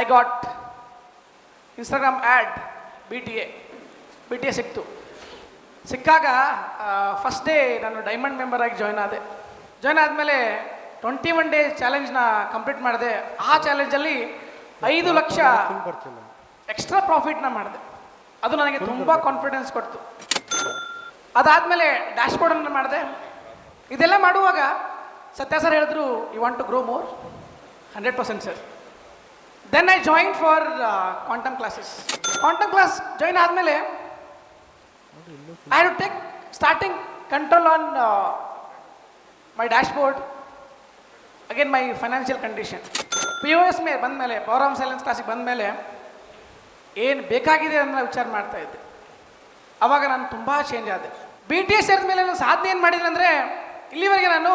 I got Instagram ad B T A B T A ಸಿಕ್ತು. ಸಿಕ್ಕಾಗ first day ನಾನು diamond member ಆಗಿ join ಆದೆ. ಜಾಯ್ನ್ ಆದಮೇಲೆ ಟ್ವೆಂಟಿ ಒನ್ ಡೇ ಚಾಲೆಂಜ್ನ ಕಂಪ್ಲೀಟ್ ಮಾಡಿದೆ. ಆ ಚಾಲೆಂಜಲ್ಲಿ ಐದು ಲಕ್ಷ ಎಕ್ಸ್ಟ್ರಾ ಪ್ರಾಫಿಟ್ನ ಮಾಡಿದೆ. ಅದು ನನಗೆ ತುಂಬ ಕಾನ್ಫಿಡೆನ್ಸ್ ಕೊಡ್ತು. ಅದಾದಮೇಲೆ ಡ್ಯಾಶ್ಬೋರ್ಡನ್ನು ಮಾಡಿದೆ. ಇದೆಲ್ಲ ಮಾಡುವಾಗ ಸತ್ಯ ಸರ್ ಹೇಳಿದ್ರು you want to grow more hundred percent sir then I join for quantum classes quantum class join ಆದಮೇಲೆ I take starting control on my dashboard again my financial condition P O S ಮೇಲೆ ಬಂದಮೇಲೆ power of silence ಕ್ಲಾಸಿಗೆ ಬಂದಮೇಲೆ ಏನು ಬೇಕಾಗಿದೆ ಅನ್ನೋ ವಿಚಾರ ಮಾಡ್ತಾ ಇದ್ದೆ. ಅವಾಗ ನಾನು ತುಂಬ ಚೇಂಜ್ ಆದೆ. ಬಿ ಟಿ ಎಸ್ ಸೇರಿದ ಮೇಲೆ ನಾನು ಸಾಧನೆ ಏನು ಮಾಡಿದೆ ಅಂದರೆ, ಇಲ್ಲಿವರೆಗೆ ನಾನು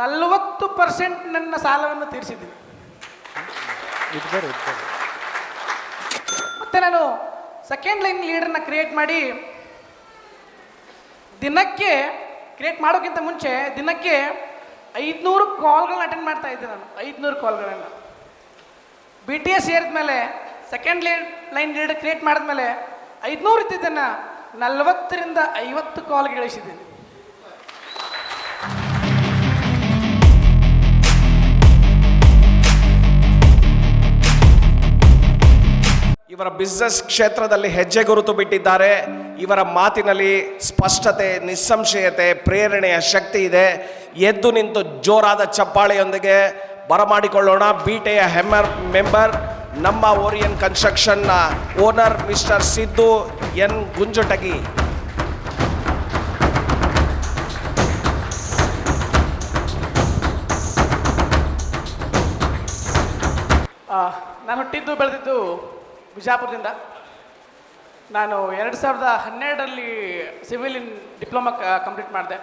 ನಲವತ್ತು ಪರ್ಸೆಂಟ್ ನನ್ನ ಸಾಲವನ್ನು ತೀರಿಸಿದ್ದೀನಿ. ಇದ್ದಾರೆ ಮತ್ತೆ ನಾನು ಸೆಕೆಂಡ್ ಲೈನ್ ಲೀಡರ್ನ ಕ್ರಿಯೇಟ್ ಮಾಡಿ, ದಿನಕ್ಕೆ ಕ್ರಿಯೇಟ್ ಮಾಡೋಕ್ಕಿಂತ ಮುಂಚೆ ದಿನಕ್ಕೆ ಐದುನೂರು ಕಾಲ್ಗಳನ್ನ ಅಟೆಂಡ್ ಮಾಡ್ತಾ ಇದ್ದೆ ನಾನು. ಐದುನೂರು ಕಾಲ್ಗಳನ್ನು B T S ಸೇರಿದ್ಮೇಲೆ second line line leader create ಮಾಡಿದ್ಮೇಲೆ ಐದುನೂರು ಇದ್ದಿದ್ದನ್ನು ನಲವತ್ತರಿಂದ ಐವತ್ತು ಕಾಲ್ಗೆ ಇಳಿಸಿದ್ದೀನಿ. ಇವರ ಬಿಸ್ನೆಸ್ ಕ್ಷೇತ್ರದಲ್ಲಿ ಹೆಜ್ಜೆ ಗುರುತು ಬಿಟ್ಟಿದ್ದಾರೆ. ಇವರ ಮಾತಿನಲ್ಲಿ ಸ್ಪಷ್ಟತೆ, ನಿಸ್ಸಂಶಯತೆ, ಪ್ರೇರಣೆಯ ಶಕ್ತಿ ಇದೆ. ಎದ್ದು ನಿಂತು ಜೋರಾದ ಚಪ್ಪಾಳೆಯೊಂದಿಗೆ ಬರಮಾಡಿಕೊಳ್ಳೋಣ. ಬೀಟೆಯ ಹೆಮ್ಮರ್ ಮೆಂಬರ್, ನಮ್ಮ Orion ಕನ್ಸ್ಟ್ರಕ್ಷನ್ನ owner mister Siddu N Gunjutagi. ನಾನು ಹುಟ್ಟಿದ್ದು, ಬೆಳೆದಿದ್ದು ಬಿಜಾಪುರದಿಂದ. ನಾನು ಎರಡು ಸಾವಿರದ ಹನ್ನೆರಡರಲ್ಲಿ ಸಿವಿಲ್ ಇನ್ ಡಿಪ್ಲೊಮಾ ಕಂಪ್ಲೀಟ್ ಮಾಡಿದೆ.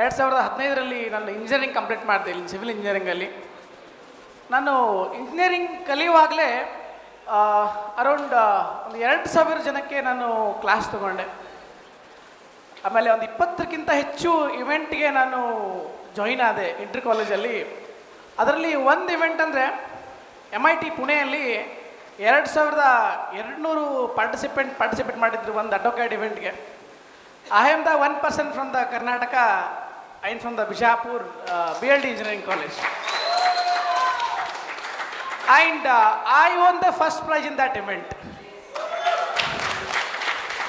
ಎರಡು ಸಾವಿರದ ಹದಿನೈದರಲ್ಲಿ ನಾನು ಇಂಜಿನಿಯರಿಂಗ್ ಕಂಪ್ಲೀಟ್ ಮಾಡಿದೆ ಇಲ್ಲಿ ಸಿವಿಲ್ ಇಂಜಿನಿಯರಿಂಗಲ್ಲಿ. ನಾನು ಇಂಜಿನಿಯರಿಂಗ್ ಕಲಿಯುವಾಗಲೇ ಅರೌಂಡ್ ಒಂದು ಎರಡು ಸಾವಿರ ಜನಕ್ಕೆ ನಾನು ಕ್ಲಾಸ್ ತಗೊಂಡೆ. ಆಮೇಲೆ ಒಂದು ಇಪ್ಪತ್ತಕ್ಕಿಂತ ಹೆಚ್ಚು ಇವೆಂಟ್ಗೆ ನಾನು ಜಾಯಿನ್ ಆದೆ ಇಂಟರ್ ಕಾಲೇಜಲ್ಲಿ. ಅದರಲ್ಲಿ ಒಂದು ಇವೆಂಟ್ ಅಂದರೆ ಎಂ ಐ ಟಿ ಪುಣೆಯಲ್ಲಿ ಎರಡು ಸಾವಿರದ ಎರಡುನೂರು ಪಾರ್ಟಿಸಿಪೆಂಟ್ ಪಾರ್ಟಿಸಿಪೇಟ್ ಮಾಡಿದ್ರು ಒಂದು advocate ಇವೆಂಟ್ಗೆ I am the one person from the Karnataka I'm from the Bijapur B L D engineering college and I won the first prize in that event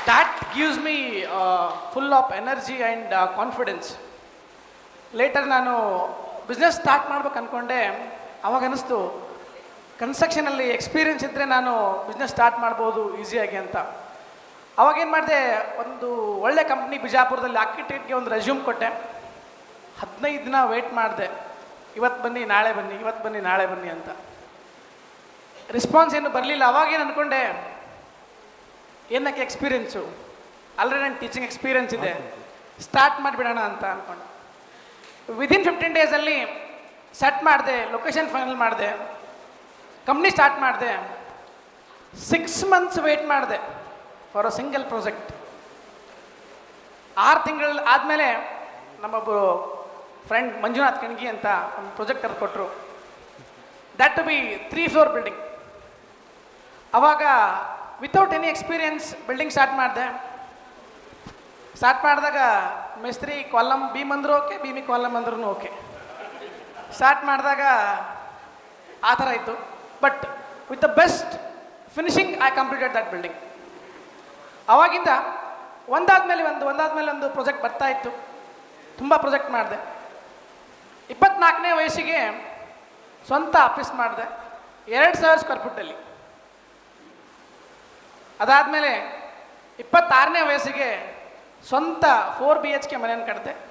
that gives me full of energy and confidence. Later ನಾನು business start ಮಾಡ್ಬೇಕು ಅಂದ್ಕೊಂಡೆ ಅವಾಗ ಅನ್ನಿಸ್ತು ಕನ್ಸ್ಟ್ರಕ್ಷನಲ್ಲಿ experience ಇದ್ದರೆ ನಾನು business start ಮಾಡ್ಬೋದು ಈಸಿಯಾಗಿ ಅಂತ. ಅವಾಗೇನು ಮಾಡಿದೆ, ಒಂದು ಒಳ್ಳೆ ಕಂಪ್ನಿ ಬಿಜಾಪುರದಲ್ಲಿ ಆರ್ಕಿಟೆಕ್ಟ್ಗೆ ಒಂದು ರೆಸ್ಯೂಮ್ ಕೊಟ್ಟೆ. ಹದಿನೈದು ದಿನ ವೇಟ್ ಮಾಡಿದೆ. ಇವತ್ತು ಬನ್ನಿ, ನಾಳೆ ಬನ್ನಿ ಇವತ್ತು ಬನ್ನಿ, ನಾಳೆ ಬನ್ನಿ ಅಂತ. ರೆಸ್ಪಾನ್ಸ್ ಏನು ಬರಲಿಲ್ಲ. ಅವಾಗೇನು ಅಂದ್ಕೊಂಡೆ ಏನಕ್ಕೆ ಎಕ್ಸ್ಪೀರಿಯೆನ್ಸು ಆಲ್ರೆಡಿ ನನ್ನ ಟೀಚಿಂಗ್ ಎಕ್ಸ್ಪೀರಿಯನ್ಸ್ ಇದೆ. ಸ್ಟಾರ್ಟ್ ಮಾಡಿಬಿಡೋಣ ಅಂತ ಅಂದ್ಕೊಂಡು ವಿದಿನ್ ಫಿಫ್ಟೀನ್ ಡೇಸಲ್ಲಿ ಸೆಟ್ ಮಾಡಿದೆ ಲೊಕೇಶನ್ ಫೈನಲ್ ಮಾಡಿದೆ. ಕಂಪ್ನಿ ಸ್ಟಾರ್ಟ್ ಮಾಡಿದೆ. ಸಿಕ್ಸ್ ಮಂತ್ಸ್ ವೇಟ್ ಮಾಡಿದೆ ಫಾರ್ ಅ ಸಿಂಗಲ್ ಪ್ರಾಜೆಕ್ಟ್ ಆರು ತಿಂಗಳು ಆದಮೇಲೆ ನಮ್ಮೊಬ್ಬರು ಫ್ರೆಂಡ್ ಮಂಜುನಾಥ್ ಕಣ್ಗಿ ಅಂತ ಒಂದು ಪ್ರಾಜೆಕ್ಟ್ ಕೊಟ್ಟರು that to be three floor building ಅವಾಗ without any experience building start ಮಾಡಿದೆ. ಸ್ಟಾರ್ಟ್ ಮಾಡಿದಾಗ ಮಿಸ್ತ್ರಿ ಕೊಲ್ಲಂ ಬೀಮ್ ಅಂದರೂ ಓಕೆ ಬೀಮಿ ಕೊಲ್ಲಂ ಅಂದ್ರೂ ಓಕೆ ಸ್ಟಾರ್ಟ್ ಮಾಡಿದಾಗ ಆ ಥರ ಇತ್ತು. But with the best finishing I completed that building ಅವಾಗಿಂದ ಒಂದಾದ್ಮೇಲೆ ಒಂದು ಒಂದಾದ್ಮೇಲೆ ಒಂದು ಪ್ರೊಜೆಕ್ಟ್ ಬರ್ತಾ ಇತ್ತು. ತುಂಬ ಪ್ರೊಜೆಕ್ಟ್ ಮಾಡಿದೆ. ಇಪ್ಪತ್ನಾಲ್ಕನೇ ವಯಸ್ಸಿಗೆ ಸ್ವಂತ ಆಫೀಸ್ ಮಾಡಿದೆ. ಎರಡು ಸಾವಿರ ಸ್ಕ್ವೇರ್ ಫುಟ್ಟಲ್ಲಿ ಅದಾದಮೇಲೆ ಇಪ್ಪತ್ತಾರನೇ ವಯಸ್ಸಿಗೆ ಸ್ವಂತ ಫೋರ್ ಬಿ ಎಚ್ ಕೆ ಮನೆಯನ್ನು ಕಟ್ಟಿದೆ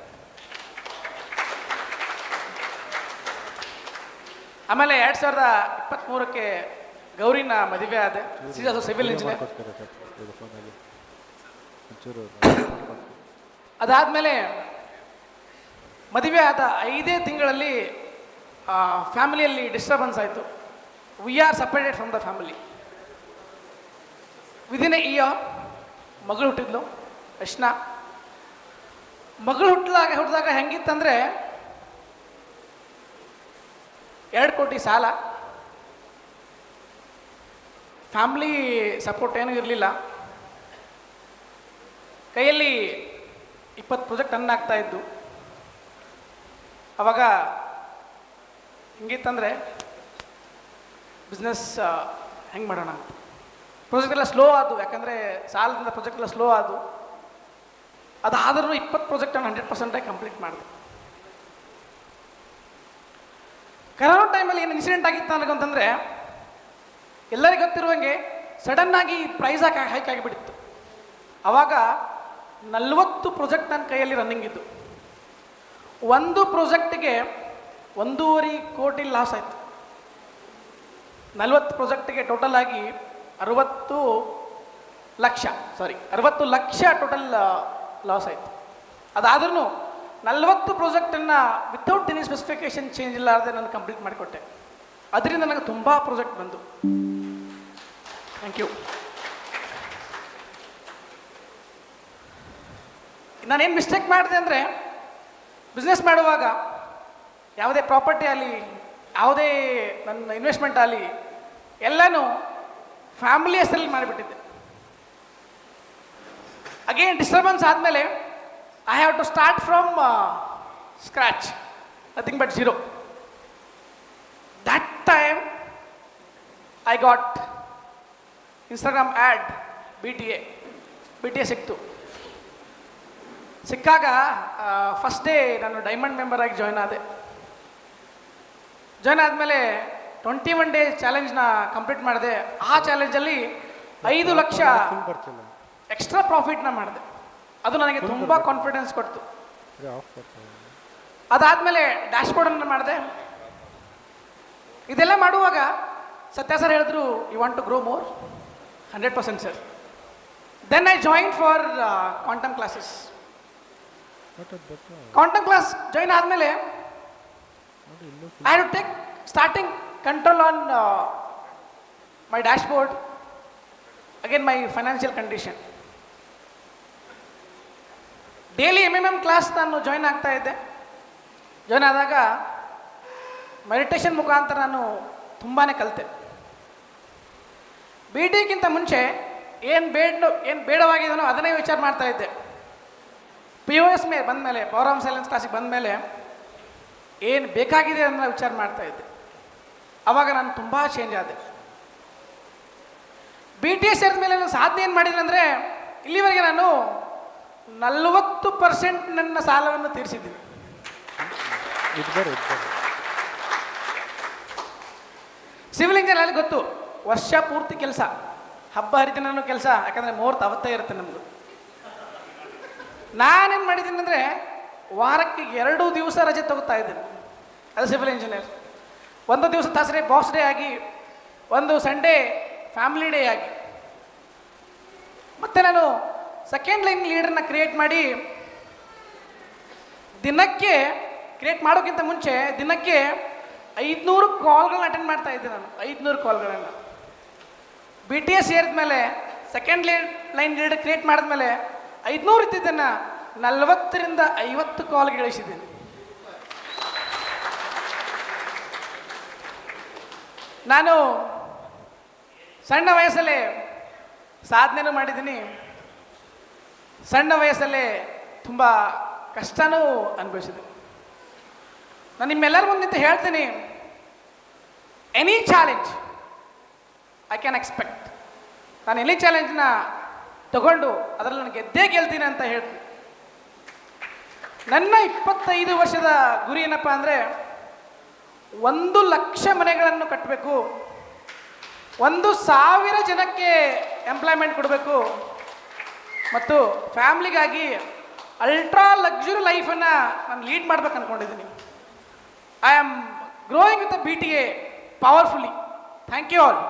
ಆಮೇಲೆ ಎರಡು ಸಾವಿರದ ಇಪ್ಪತ್ತ್ಮೂರಕ್ಕೆ ಗೌರಿನ ಮದುವೆ ಆದೆ. Civil engineer. ಅದಾದಮೇಲೆ ಮದುವೆ ಆದ ಐದೇ ತಿಂಗಳಲ್ಲಿ ಫ್ಯಾಮಿಲಿಯಲ್ಲಿ ಡಿಸ್ಟರ್ಬೆನ್ಸ್ ಆಯಿತು. We are separated from the family within a year ಮಗಳು ಹುಟ್ಟಿದ್ಲು ಅಶ್ನ ಮಗಳು ಹುಟ್ಟಿದಾಗ ಹುಟ್ಟಿದಾಗ ಹೆಂಗಿತ್ತಂದರೆ ಎರಡು ಕೋಟಿ ಸಾಲ. ಫ್ಯಾಮ್ಲಿ ಸಪೋರ್ಟ್ ಏನೂ ಇರಲಿಲ್ಲ. ಕೈಯಲ್ಲಿ ಇಪ್ಪತ್ತು ಪ್ರೊಜೆಕ್ಟ್ ರನ್ ಆಗ್ತಾ ಇದ್ದು. ಅವಾಗ ಹಿಂಗಿತ್ತಂದರೆ ಬಿಸ್ನೆಸ್ ಹೆಂಗೆ ಮಾಡೋಣ? ಅಂತ ಪ್ರೊಜೆಕ್ಟ್ ಎಲ್ಲ ಸ್ಲೋ ಆದವು. ಯಾಕಂದರೆ ಸಾಲದಿಂದ ಪ್ರೊಜೆಕ್ಟ್ ಎಲ್ಲ ಸ್ಲೋ ಆದವು. ಅದಾದರೂ ಇಪ್ಪತ್ತು ಪ್ರೊಜೆಕ್ಟನ್ನು ಹಂಡ್ರೆಡ್ ಪರ್ಸೆಂಟಾಗಿ ಕಂಪ್ಲೀಟ್ ಮಾಡಿದೆ. ಕರೋನಾ ಟೈಮಲ್ಲಿ ಏನು ಇನ್ಸಿಡೆಂಟ್ ಆಗಿತ್ತು ನನಗಂತಂದರೆ ಎಲ್ಲರಿಗೂ ಗೊತ್ತಿರುವಂಗೆ ಸಡನ್ನಾಗಿ ಪ್ರೈಸ್ ಹಾಕಿ ಹೈಕ್ ಆಗಿಬಿಟ್ಟಿತ್ತು. ಆವಾಗ ನಲವತ್ತು ಪ್ರೊಜೆಕ್ಟ್ ನನ್ನ ಕೈಯಲ್ಲಿ ರನ್ನಿಂಗ್ ಇದ್ದು. ಒಂದು ಪ್ರೊಜೆಕ್ಟ್ಗೆ ಒಂದೂವರೆ ಕೋಟಿ ಲಾಸ್ ಆಯಿತು. ನಲವತ್ತು ಪ್ರೊಜೆಕ್ಟ್ಗೆ ಟೋಟಲ್ ಆಗಿ ಅರವತ್ತು ಲಕ್ಷ ಸಾರಿ ಅರವತ್ತು ಲಕ್ಷ ಟೋಟಲ್ ಲಾಸ್ ಆಯಿತು. ಅದಾದ್ರೂ ನಲವತ್ತು ಪ್ರಾಜೆಕ್ಟನ್ನು ವಿತೌಟ್ ಎನಿ ಸ್ಪೆಸಿಫಿಕೇಶನ್ ಚೇಂಜ್ ಇಲ್ಲಾರದೆ ನಾನು ಕಂಪ್ಲೀಟ್ ಮಾಡಿಕೊಟ್ಟೆ. ಅದರಿಂದ ನನಗೆ ತುಂಬ ಪ್ರಾಜೆಕ್ಟ್ ಬಂತು ಥ್ಯಾಂಕ್ ಯು ನಾನೇನು ಮಿಸ್ಟೇಕ್ ಮಾಡಿದೆ ಅಂದರೆ ಬಿಸ್ನೆಸ್ ಮಾಡುವಾಗ ಯಾವುದೇ ಪ್ರಾಪರ್ಟಿ ಆಗಲಿ ಯಾವುದೇ ನನ್ನ ಇನ್ವೆಸ್ಟ್ಮೆಂಟ್ ಆಗಲಿ ಎಲ್ಲನೂ ಫ್ಯಾಮಿಲಿ ಹೆಸರಲ್ಲಿ ಮಾಡಿಬಿಟ್ಟಿದ್ದೆ. ಅಗೇನ್ ಡಿಸ್ಟರ್ಬೆನ್ಸ್ ಆದಮೇಲೆ I have to start from scratch nothing but zero that time I got Instagram ad B T A B T A ಸಿಕ್ತು. ಸಿಕ್ಕಾಗ ಫಸ್ಟ್ ಡೇ ನಾನು ಡೈಮಂಡ್ ಮೆಂಬರ್ ಆಗಿ ಜಾಯ್ನ್ ಆದೆ. ಜಾಯ್ನ್ ಆದಮೇಲೆ ಟ್ವೆಂಟಿ ಒನ್ ಡೇ ಚಾಲೆಂಜ್ನ complete ಮಾಡಿದೆ. ಆ ಚಾಲೆಂಜಲ್ಲಿ ಐದು ಲಕ್ಷ ಎಕ್ಸ್ಟ್ರಾ ಪ್ರಾಫಿಟ್ನ ಮಾಡಿದೆ. ಅದು ನನಗೆ ತುಂಬ ಕಾನ್ಫಿಡೆನ್ಸ್ ಕೊಡ್ತು. ಅದಾದಮೇಲೆ ಡ್ಯಾಶ್ ಡ್ಯಾಶ್ಬೋರ್ಡನ್ನು ಮಾಡಿದೆ. ಇದೆಲ್ಲ ಮಾಡುವಾಗ ಸತ್ಯ ಸರ್ ಹೇಳಿದ್ರು you want to grow more hundred percent sir then I join for quantum classes quantum class join ಆದಮೇಲೆ I have take starting control on my dashboard again my financial condition daily M M M class ನಾನು join ಆಗ್ತಾ ಇದ್ದೆ. Join ಆದಾಗ meditation ಮುಖಾಂತರ ನಾನು ತುಂಬಾ ಕಲಿತೆ. B ಟಿಗಿಂತ ಮುಂಚೆ ಏನು ಬೇಡ ಏನು ಬೇಡವಾಗಿದ್ದಾನೋ ಅದನ್ನೇ ವಿಚಾರ ಮಾಡ್ತಾ ಇದ್ದೆ. ಪಿ ಯು ಎಸ್ ಮೇಲೆ ಬಂದಮೇಲೆ ಪವರ್ ಆಫ್ ಸೈಲೆನ್ಸ್ ಕ್ಲಾಸಿಗೆ ಬಂದಮೇಲೆ ಏನು ಬೇಕಾಗಿದೆ ಅನ್ನೋ ವಿಚಾರ ಮಾಡ್ತಾ ಇದ್ದೆ. ಆವಾಗ ನಾನು ತುಂಬ ಚೇಂಜ್ ಆದೆ. ಬಿ ಟಿ ಎಸ್ ಸೇರಿದ ಮೇಲೆ ನಾನು ಸಾಧನೆ ಏನು ಮಾಡಿದೆ ಅಂದರೆ ಇಲ್ಲಿವರೆಗೆ ನಾನು ನಲವತ್ತು ಪರ್ಸೆಂಟ್ ನನ್ನ ಸಾಲವನ್ನು ತೀರಿಸಿದ್ದೀನಿ. ಸಿವಿಲ್ ಇಂಜಿನಿಯರ್ ಗೊತ್ತು ವರ್ಷ ಪೂರ್ತಿ ಕೆಲಸ ಹಬ್ಬ ಹರಿದಿನ ಕೆಲಸ ಯಾಕಂದರೆ ಮುಹೂರ್ತ ಅವತ್ತೇ ಇರುತ್ತೆ ನಮ್ಮದು ನಾನೇನು ಮಾಡಿದ್ದೀನಿ ಅಂದರೆ ವಾರಕ್ಕೆ ಎರಡು ದಿವಸ ರಜೆ ತಗೋತಾ ಇದ್ದೀನಿ ಅದು ಸಿವಿಲ್ ಇಂಜಿನಿಯರ್ ಒಂದು ದಿವಸ ತಾಸರೆ ಬಾಕ್ಸ್ ಡೇ ಆಗಿ ಒಂದು ಸಂಡೇ ಫ್ಯಾಮಿಲಿ ಡೇ ಆಗಿ. ಮತ್ತು ನಾನು ಸೆಕೆಂಡ್ ಲೈನ್ ಲೀಡರ್ನ ಕ್ರಿಯೇಟ್ ಮಾಡಿ, ದಿನಕ್ಕೆ ಕ್ರಿಯೇಟ್ ಮಾಡೋಕ್ಕಿಂತ ಮುಂಚೆ ದಿನಕ್ಕೆ ಐದುನೂರು ಕಾಲ್ಗಳನ್ನ ಅಟೆಂಡ್ ಮಾಡ್ತಾ ಇದ್ದೆ ನಾನು. ಐದುನೂರು ಕಾಲ್ಗಳನ್ನು ಬಿ ಟಿ ಎಸ್ ಸೇರಿದ ಮೇಲೆ second lead line leader create ಮಾಡಿದ್ಮೇಲೆ ಐದುನೂರು ಇದ್ದಿದ್ದನ್ನು ನಲವತ್ತರಿಂದ ಐವತ್ತು ಕಾಲ್ಗೆ ಇಳಿಸಿದ್ದೀನಿ. ನಾನು ಸಣ್ಣ ವಯಸ್ಸಲ್ಲಿ ಸಾಧನೆನೂ ಮಾಡಿದ್ದೀನಿ. ಸಣ್ಣ ವಯಸ್ಸಲ್ಲೇ ತುಂಬ ಕಷ್ಟನೂ ಅನುಭವಿಸಿದೆ. ನಾನು ನಿಮ್ಮೆಲ್ಲರ ಮುಂದೆ ಹೇಳ್ತೀನಿ any challenge I can expect ನಾನು ಎನಿ ಚಾಲೆಂಜ್ನ ತಗೊಂಡು ಅದರಲ್ಲಿ ನಾನು ಗೆದ್ದೇ ಗೆಲ್ತೀನಿ ಅಂತ ಹೇಳ್ತೀನಿ. ನನ್ನ ಇಪ್ಪತ್ತೈದು ವರ್ಷದ ಗುರಿ ಏನಪ್ಪ ಅಂದರೆ, ಒಂದು ಲಕ್ಷ ಮನೆಗಳನ್ನು ಕಟ್ಟಬೇಕು ಒಂದು ಸಾವಿರ ಜನಕ್ಕೆ ಎಂಪ್ಲಾಯ್ಮೆಂಟ್ ಕೊಡಬೇಕು ಮತ್ತು ಫ್ಯಾಮ್ಲಿಗಾಗಿ ಅಲ್ಟ್ರಾ ಲಕ್ಸುರಿ ಲೈಫನ್ನು ನಾನು ಲೀಡ್ ಮಾಡ್ಬೇಕು ಅಂದ್ಕೊಂಡಿದ್ದೀನಿ I am growing with B T A powerfully thank you all